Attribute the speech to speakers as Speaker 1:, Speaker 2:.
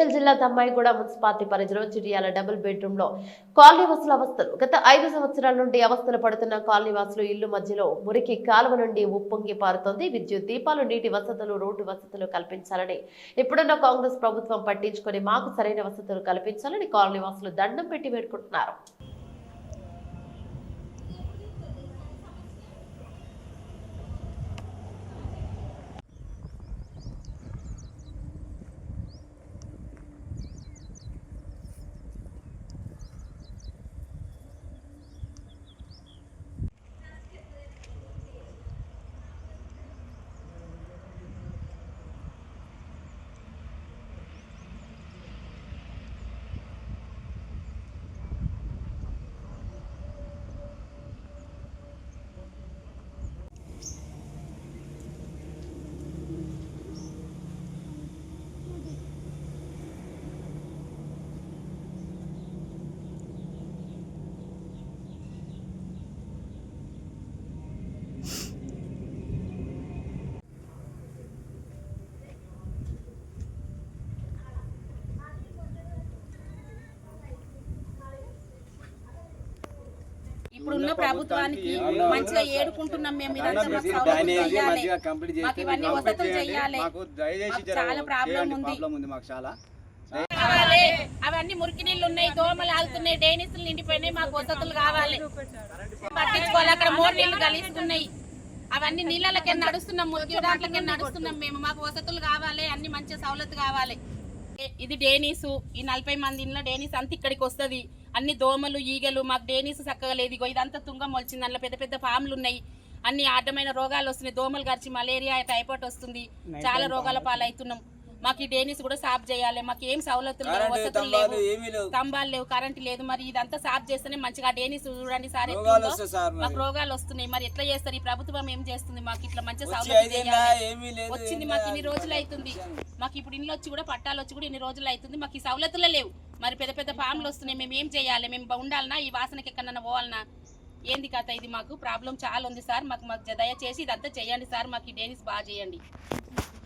Speaker 1: మేడ్చల్ జిల్లా కూడా మున్సిపాలిటీ పరిధిలో చిరియాల డబుల్ బెడ్రూమ్లో అవస్థలు. గత ఐదు సంవత్సరాల నుండి అవస్థలు పడుతున్న కాలనీవాసులు ఇల్లు మధ్యలో మురికి కాలువ నుండి ఉప్పొంగి పారుతోంది. విద్యుత్ దీపాలు నీటి వసతులు రోడ్డు వసతులు కల్పించాలని. ఇప్పుడున్న కాంగ్రెస్ ప్రభుత్వం పట్టించుకొని మాకు సరైన వసతులు కల్పించాలని కాలనీవాసులు దండం పెట్టి వేడుకుంటున్నారు.
Speaker 2: ఇప్పుడున్న ప్రభుత్వానికి మంచిగా ఏడుకుంటున్నాం మేము ఇదంతా మాకు సౌలభ్యం చేయాలి. మాకు ఇవన్నీ వసతులు. చేయాలి. చాలా ప్రాబ్లం. ఉంది.
Speaker 3: ప్రాబ్లం ఉంది మాకు చాలా
Speaker 2: కావాలి అవన్నీ మురికి నీళ్ళు ఉన్నాయి దోమలు ఆగుతున్నాయి డైనిస్లు నిండిపోయినాయి మాకు వసతులు కావాలి పట్టించుకోవాలి అక్కడ మూడు నీళ్ళు కలిస్తున్నాయి అవన్నీ నీళ్ళకే నడుస్తున్నాం మురికి దాంట్లోకే నడుస్తున్నాం మేము మాకు వసతులు కావాలి అన్ని మంచి సౌలత్ కావాలి ఇది డేనీసు ఈ నలభై మంది ఇంట్లో డేనీస్ అంతా ఇక్కడికి వస్తది అన్ని దోమలు ఈగలు మాకు డేనీస్ చక్కగా లేదు. ఇగో ఇదంతా తుంగం మొలిచింది. అందులో పెద్ద పెద్ద ఫామ్లు ఉన్నాయి. అన్ని అడ్డమైన రోగాలు వస్తున్నాయి. దోమలు గరిచి మలేరియా టైఫాయిడ్ వస్తుంది. చాలా రోగాల పాలవుతున్నాం. మాకు ఈ డేనీస్ కూడా సాఫ్ చేయాలి మాకు ఏం సౌలతులు లేవు వసతులు
Speaker 4: స్తంభాలు
Speaker 2: లేవు స్తంభాలు లేవు. కరెంట్ లేదు మరి ఇదంతా సాఫ్ చేస్తేనే మంచిగా డేనీస్ చూడండి సార్ మాకు రోగాలు వస్తున్నాయి మరి ఎట్లా చేస్తారు? ఈ ప్రభుత్వం ఏం చేస్తుంది? మాకు ఇట్లా మంచి
Speaker 4: లేదు
Speaker 2: వచ్చింది మాకు. ఇన్ని రోజులు అవుతుంది. మాకు ఇప్పుడు ఇల్లు వచ్చి కూడా పట్టాలు వచ్చి కూడా ఇన్ని రోజులు అవుతుంది. మాకు ఈ సౌలతులే లేవు. మరి పెద్ద పెద్ద ఫామ్లు వస్తున్నాయి. మేము ఏం చేయాలి? మేము బా- ఉండాలనా? ఈ వాసనకి ఎక్కడన్నా పోవాలనా? ఏంది కథ ఇది మాకు? ప్రాబ్లం చాలా ఉంది సార్. మాకు మాకు దయచేసి ఇదంతా చేయండి సార్. మాకు ఈ డేనిస్ బాగా చేయండి.